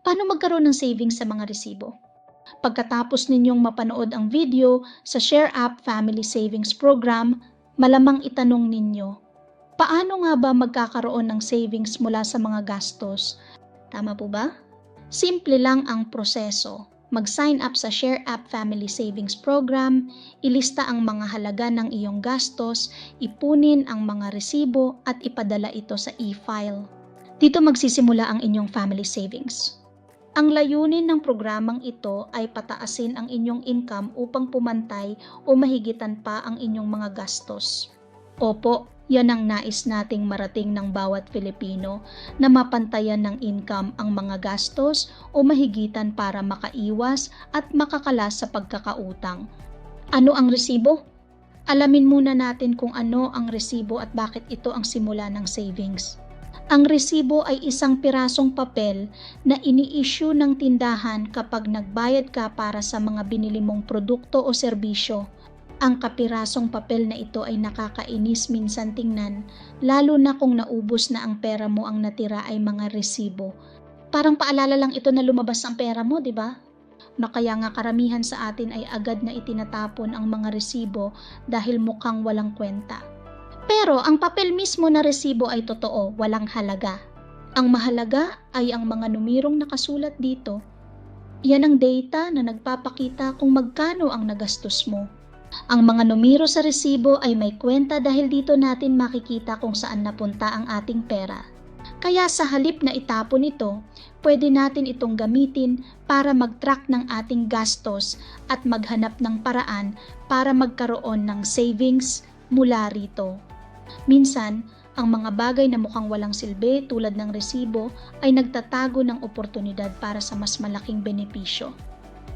Paano magkaroon ng savings sa mga resibo? Pagkatapos ninyong mapanood ang video sa Share App Family Savings Program, malamang itanong ninyo, paano nga ba magkakaroon ng savings mula sa mga gastos? Tama po ba? Simple lang ang proseso. Mag-sign up sa Share App Family Savings Program, ilista ang mga halaga ng iyong gastos, ipunin ang mga resibo at ipadala ito sa e-file. Dito magsisimula ang inyong family savings. Ang layunin ng programang ito ay pataasin ang inyong income upang pumantay o mahigitan pa ang inyong mga gastos. Opo, yan ang nais nating marating ng bawat Filipino na mapantayan ng income ang mga gastos o mahigitan para makaiwas at makakalas sa pagkakautang. Ano ang resibo? Alamin muna natin kung ano ang resibo at bakit ito ang simula ng savings. Ang resibo ay isang pirasong papel na ini-issue ng tindahan kapag nagbayad ka para sa mga binili mong produkto o serbisyo. Ang kapirasong papel na ito ay nakakainis minsan tingnan, lalo na kung naubos na ang pera mo ang natira ay mga resibo. Parang paalala lang ito na lumabas ang pera mo, di ba? Na kaya nga karamihan sa atin ay agad na itinatapon ang mga resibo dahil mukhang walang kwenta. Pero ang papel mismo na resibo ay totoo, walang halaga. Ang mahalaga ay ang mga numirong nakasulat dito. Yan ang data na nagpapakita kung magkano ang nagastos mo. Ang mga numero sa resibo ay may kwenta dahil dito natin makikita kung saan napunta ang ating pera. Kaya sa halip na itapon ito, pwede natin itong gamitin para mag-track ng ating gastos at maghanap ng paraan para magkaroon ng savings mula rito. Minsan, ang mga bagay na mukhang walang silbi tulad ng resibo ay nagtatago ng oportunidad para sa mas malaking benepisyo.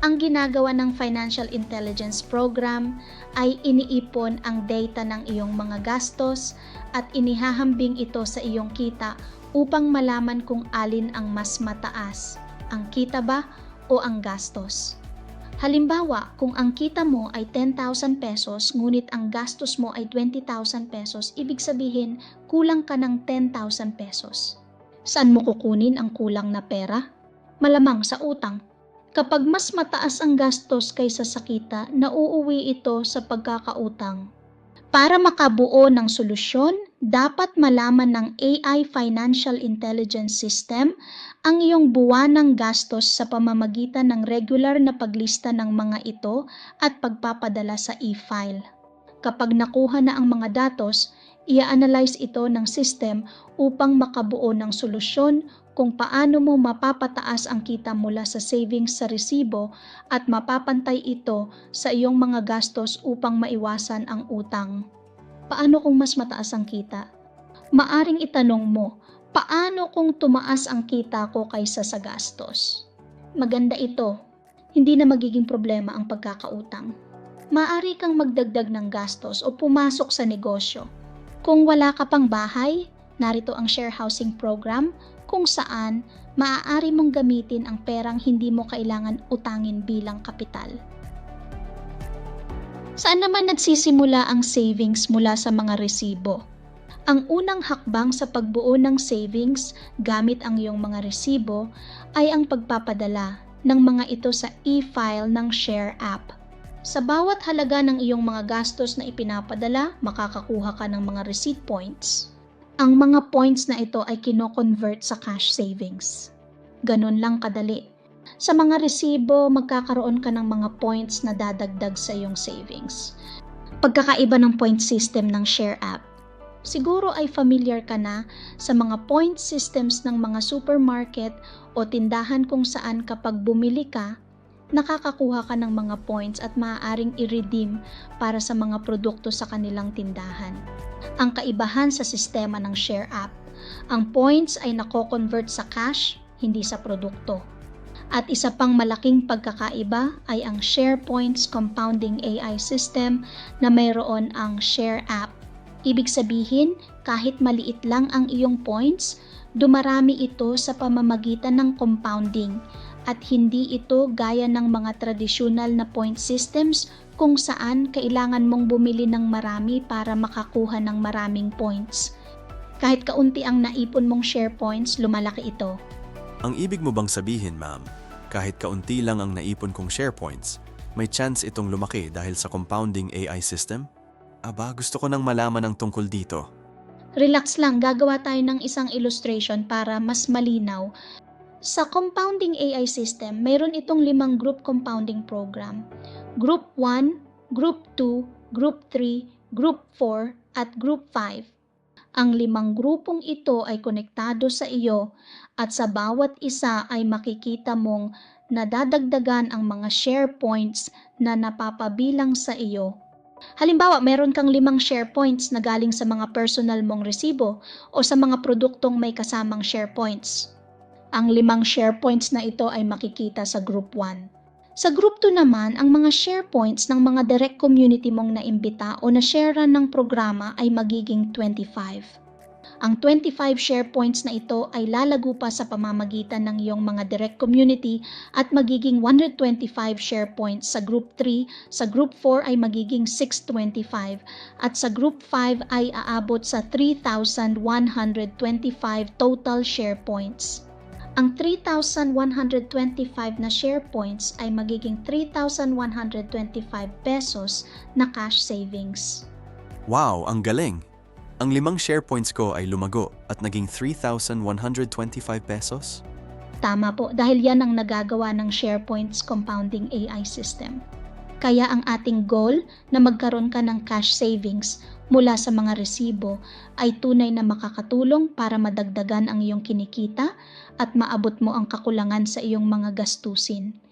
Ang ginagawa ng Financial Intelligence Program ay iniipon ang data ng iyong mga gastos at inihahambing ito sa iyong kita upang malaman kung alin ang mas mataas, ang kita ba o ang gastos. Halimbawa, kung ang kita mo ay 10,000 pesos ngunit ang gastos mo ay 20,000 pesos, ibig sabihin kulang ka ng 10,000 pesos. Saan mo kukunin ang kulang na pera? Malamang sa utang. Kapag mas mataas ang gastos kaysa sa kita, nauuwi ito sa pagkakautang. Para makabuo ng solusyon, dapat malaman ng AI Financial Intelligence System ang iyong buwanang gastos sa pamamagitan ng regular na paglista ng mga ito at pagpapadala sa e-file. Kapag nakuha na ang mga datos, i-analyze ito ng system upang makabuo ng solusyon kung paano mo mapapataas ang kita mula sa savings sa resibo at mapapantay ito sa iyong mga gastos upang maiwasan ang utang. Paano kung mas mataas ang kita? Maaring itanong mo, paano kung tumaas ang kita ko kaysa sa gastos? Maganda ito. Hindi na magiging problema ang pagkakautang. Maari kang magdagdag ng gastos o pumasok sa negosyo. Kung wala ka pang bahay, narito ang share housing program kung saan maaari mong gamitin ang perang hindi mo kailangan utangin bilang kapital. Saan naman nagsisimula ang savings mula sa mga resibo? Ang unang hakbang sa pagbuo ng savings gamit ang iyong mga resibo ay ang pagpapadala ng mga ito sa e-file ng Share app. Sa bawat halaga ng iyong mga gastos na ipinapadala, makakakuha ka ng mga receipt points. Ang mga points na ito ay kino-convert sa cash savings. Ganun lang kadali. Sa mga resibo, magkakaroon ka ng mga points na dadagdag sa iyong savings. Pagkakaiba ng point system ng Share app. Siguro ay familiar ka na sa mga point systems ng mga supermarket o tindahan kung saan kapag bumili ka, nakakakuha ka ng mga points at maaaring i-redeem para sa mga produkto sa kanilang tindahan. Ang kaibahan sa sistema ng Share app, ang points ay nako-convert sa cash, hindi sa produkto. At isa pang malaking pagkakaiba ay ang Share Points Compounding AI System na mayroon ang Share app. Ibig sabihin, kahit maliit lang ang iyong points, dumarami ito sa pamamagitan ng compounding at hindi ito gaya ng mga tradisyonal na point systems kung saan kailangan mong bumili ng marami para makakuha ng maraming points. Kahit kaunti ang naipon mong share points, lumalaki ito. Ang ibig mo bang sabihin, ma'am, kahit kaunti lang ang naipon kong share points, may chance itong lumaki dahil sa compounding AI system? Aba, gusto ko nang malaman ang tungkol dito. Relax lang, gagawa tayo ng isang illustration para mas malinaw. Sa compounding AI system, mayroon itong limang group compounding program. Group 1, Group 2, Group 3, Group 4, at Group 5. Ang limang grupong ito ay konektado sa iyo at sa bawat isa ay makikita mong nadadagdagan ang mga share points na napapabilang sa iyo Halimbawa, meron kang limang share points na galing sa mga personal mong resibo o sa mga produktong may kasamang share points. Ang limang share points na ito ay makikita sa Group 1. Sa Group 2 naman, ang mga share points ng mga direct community mong naimbita o na-sharean ng programa ay magiging 25. Ang 25 share points na ito ay lalago pa sa pamamagitan ng iyong mga direct community at magiging 125 share points sa Group 3, sa Group 4 ay magiging 625 at sa Group 5 ay aabot sa 3,125 total share points. Ang 3,125 na share points ay magiging 3,125 pesos na cash savings. Wow, ang galing! Ang limang share points ko ay lumago at naging 3,125 pesos? Tama po, dahil yan ang nagagawa ng SharePoint's compounding AI system. Kaya ang ating goal na magkaroon ka ng cash savings mula sa mga resibo ay tunay na makakatulong para madagdagan ang iyong kinikita at maabot mo ang kakulangan sa iyong mga gastusin.